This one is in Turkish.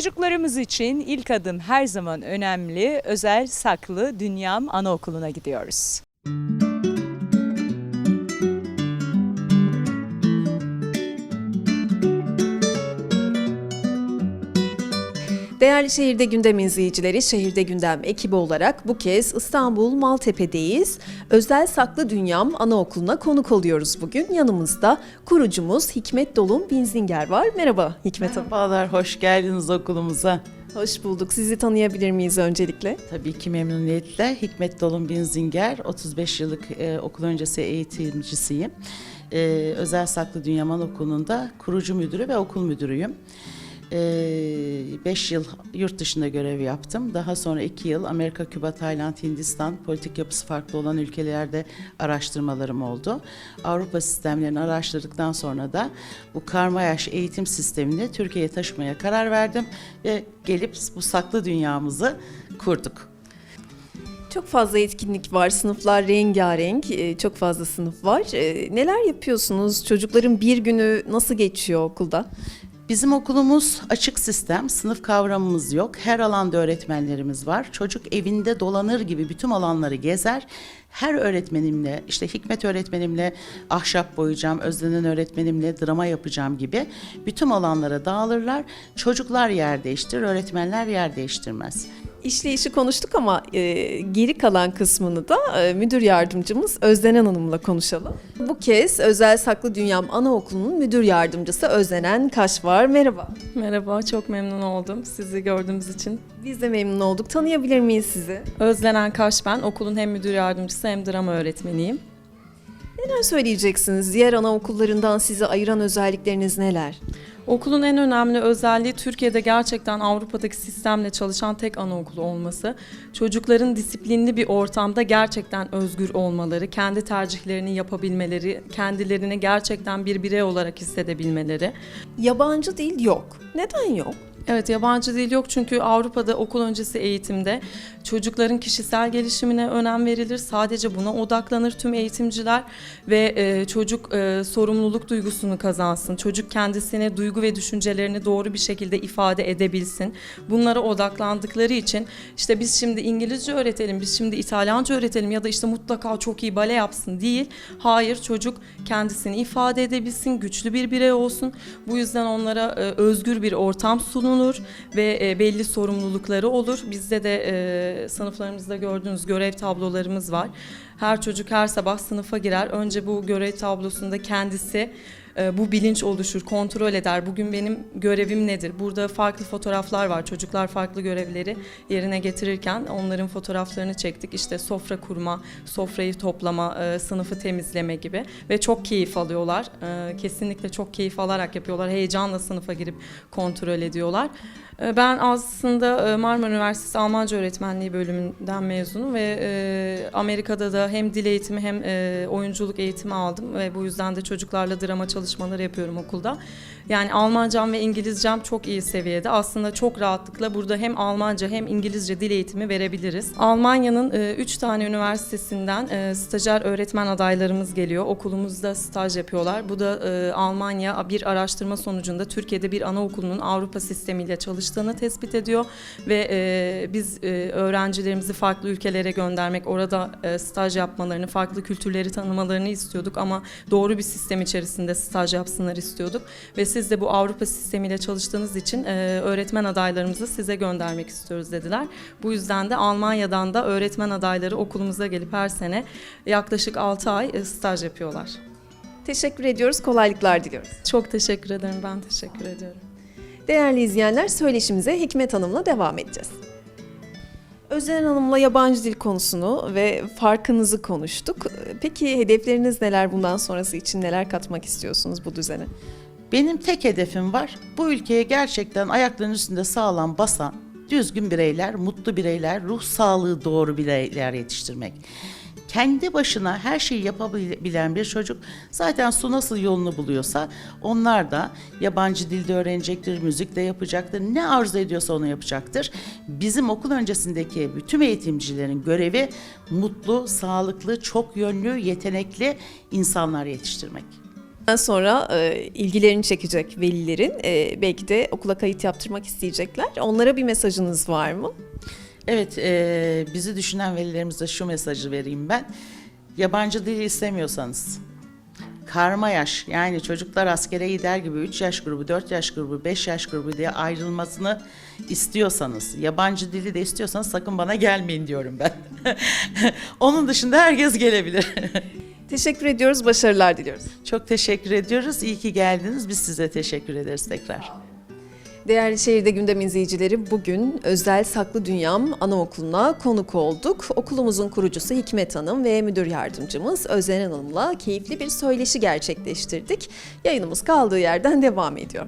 Çocuklarımız için ilk adım her zaman önemli. Özel Saklı Dünyam Anaokulu'na gidiyoruz. Değerli Şehirde Gündem izleyicileri, Şehirde Gündem ekibi olarak bu kez İstanbul Maltepe'deyiz. Özel Saklı Dünyam Anaokulu'na konuk oluyoruz bugün. Yanımızda kurucumuz Hikmet Dolun Binzinger var. Merhaba Hikmet Hanım. Merhabalar, hoş geldiniz okulumuza. Hoş bulduk. Sizi tanıyabilir miyiz öncelikle? Tabii ki memnuniyetle. Hikmet Dolun Binzinger, 35 yıllık e, okul öncesi eğitimcisiyim. E, Özel Saklı Dünyaman Okulu'nda kurucu müdürü ve okul müdürüyüm. 5 yıl yurt dışında görev yaptım. Daha sonra 2 yıl Amerika, Küba, Tayland, Hindistan politik yapısı farklı olan ülkelerde araştırmalarım oldu. Avrupa sistemlerini araştırdıktan sonra da bu karma yaş eğitim sistemini Türkiye'ye taşımaya karar verdim ve gelip bu saklı dünyamızı kurduk. Çok fazla etkinlik var, sınıflar rengarenk, e, çok fazla sınıf var. E, Neler yapıyorsunuz? Çocukların bir günü nasıl geçiyor okulda? Bizim okulumuz açık sistem, sınıf kavramımız yok. Her alanda öğretmenlerimiz var. Çocuk evinde dolanır gibi bütün alanları gezer. Her öğretmenimle, işte Hikmet öğretmenimle ahşap boyayacağım, Özlenen öğretmenimle drama yapacağım gibi bütün alanlara dağılırlar. Çocuklar yer değiştirir, öğretmenler yer değiştirmez. İşleyişi konuştuk ama e, geri kalan kısmını da e, müdür yardımcımız Özlenen Hanım'la konuşalım. Bu kez Özel Saklı Dünyam Anaokulu'nun müdür yardımcısı Özlenen Kaş var. Merhaba. Merhaba, çok memnun oldum sizi gördüğümüz için. Biz de memnun olduk. Tanıyabilir miyiz sizi? Özlenen Kaş ben, okulun hem müdür yardımcısı hem drama öğretmeniyim. Neler söyleyeceksiniz? Diğer anaokullarından sizi ayıran özellikleriniz neler? Okulun en önemli özelliği Türkiye'de gerçekten Avrupa'daki sistemle çalışan tek anaokulu olması. Çocukların disiplinli bir ortamda gerçekten özgür olmaları, kendi tercihlerini yapabilmeleri, kendilerini gerçekten bir birey olarak hissedebilmeleri. Yabancı dil yok. Neden yok? Evet yabancı dil yok çünkü Avrupa'da okul öncesi eğitimde çocukların kişisel gelişimine önem verilir. Sadece buna odaklanır tüm eğitimciler ve e, çocuk e, sorumluluk duygusunu kazansın. Çocuk kendisine duygu ve düşüncelerini doğru bir şekilde ifade edebilsin. Bunlara odaklandıkları için işte biz şimdi İngilizce öğretelim, biz şimdi İtalyanca öğretelim ya da işte mutlaka çok iyi bale yapsın değil. Hayır çocuk kendisini ifade edebilsin, güçlü bir birey olsun. Bu yüzden onlara e, özgür bir ortam sunulur ve e, belli sorumlulukları olur. Bizde de e, sınıflarımızda gördüğünüz görev tablolarımız var. Her çocuk her sabah sınıfa girer. Önce bu görev tablosunda kendisi e, bu bilinç oluşur, kontrol eder. Bugün benim görevim nedir? Burada farklı fotoğraflar var. Çocuklar farklı görevleri yerine getirirken onların fotoğraflarını çektik. İşte sofra kurma, sofrayı toplama, e, sınıfı temizleme gibi ve çok keyif alıyorlar. E, Kesinlikle çok keyif alarak yapıyorlar. Heyecanla sınıfa girip kontrol ediyorlar. Ben aslında Marmara Üniversitesi Almanca Öğretmenliği bölümünden mezunum ve Amerika'da da hem dil eğitimi hem e, oyunculuk eğitimi aldım ve bu yüzden de çocuklarla drama çalışmaları yapıyorum okulda. Yani Almancam ve İngilizcem çok iyi seviyede. Aslında çok rahatlıkla burada hem Almanca hem İngilizce dil eğitimi verebiliriz. Almanya'nın 3 tane üniversitesinden e, stajyer öğretmen adaylarımız geliyor. Okulumuzda staj yapıyorlar. Bu da e, Almanya bir araştırma sonucunda Türkiye'de bir anaokulunun Avrupa sistemiyle çalıştığını tespit ediyor ve e, biz e, öğrencilerimizi farklı ülkelere göndermek, orada e, staj yapmalarını, farklı kültürleri tanımalarını istiyorduk ama doğru bir sistem içerisinde staj yapsınlar istiyorduk ve siz de bu Avrupa sistemiyle çalıştığınız için e, öğretmen adaylarımızı size göndermek istiyoruz dediler. Bu yüzden de Almanya'dan da öğretmen adayları okulumuza gelip her sene yaklaşık 6 ay e, staj yapıyorlar. Teşekkür ediyoruz, kolaylıklar diliyoruz. Çok teşekkür ederim. Ben teşekkür ediyorum. Değerli izleyenler, söyleşimize Hikmet Hanım'la devam edeceğiz. Özlenen Hanım'la yabancı dil konusunu ve farkınızı konuştuk. Peki hedefleriniz neler bundan sonrası için neler katmak istiyorsunuz bu düzene? Benim tek hedefim var. Bu ülkeye gerçekten ayaklarının üstünde sağlam basan, düzgün bireyler, mutlu bireyler, ruh sağlığı doğru bireyler yetiştirmek. Kendi başına her şeyi yapabilen bir çocuk zaten su nasıl yolunu buluyorsa onlar da yabancı dilde öğrenecektir, müzik de yapacaktır. Ne arzu ediyorsa onu yapacaktır. Bizim okul öncesindeki bütün eğitimcilerin görevi mutlu, sağlıklı, çok yönlü, yetenekli insanlar yetiştirmek. Ondan sonra e, ilgilerini çekecek velilerin e, belki de okula kayıt yaptırmak isteyecekler. Onlara bir mesajınız var mı? Evet, e, bizi düşünen velilerimize şu mesajı vereyim ben. Yabancı dili istemiyorsanız, karma yaş yani çocuklar askere gider gibi 3 yaş grubu, 4 yaş grubu, 5 yaş grubu diye ayrılmasını istiyorsanız, yabancı dili de istiyorsanız sakın bana gelmeyin diyorum ben. Onun dışında herkes gelebilir. Teşekkür ediyoruz, başarılar diliyoruz. Çok teşekkür ediyoruz. İyi ki geldiniz. Biz size teşekkür ederiz tekrar. Değerli Şehirde Gündem izleyicileri bugün Özel Saklı Dünyam Anaokulu'na konuk olduk. Okulumuzun kurucusu Hikmet Hanım ve müdür yardımcımız Özden Hanım'la keyifli bir söyleşi gerçekleştirdik. Yayınımız kaldığı yerden devam ediyor.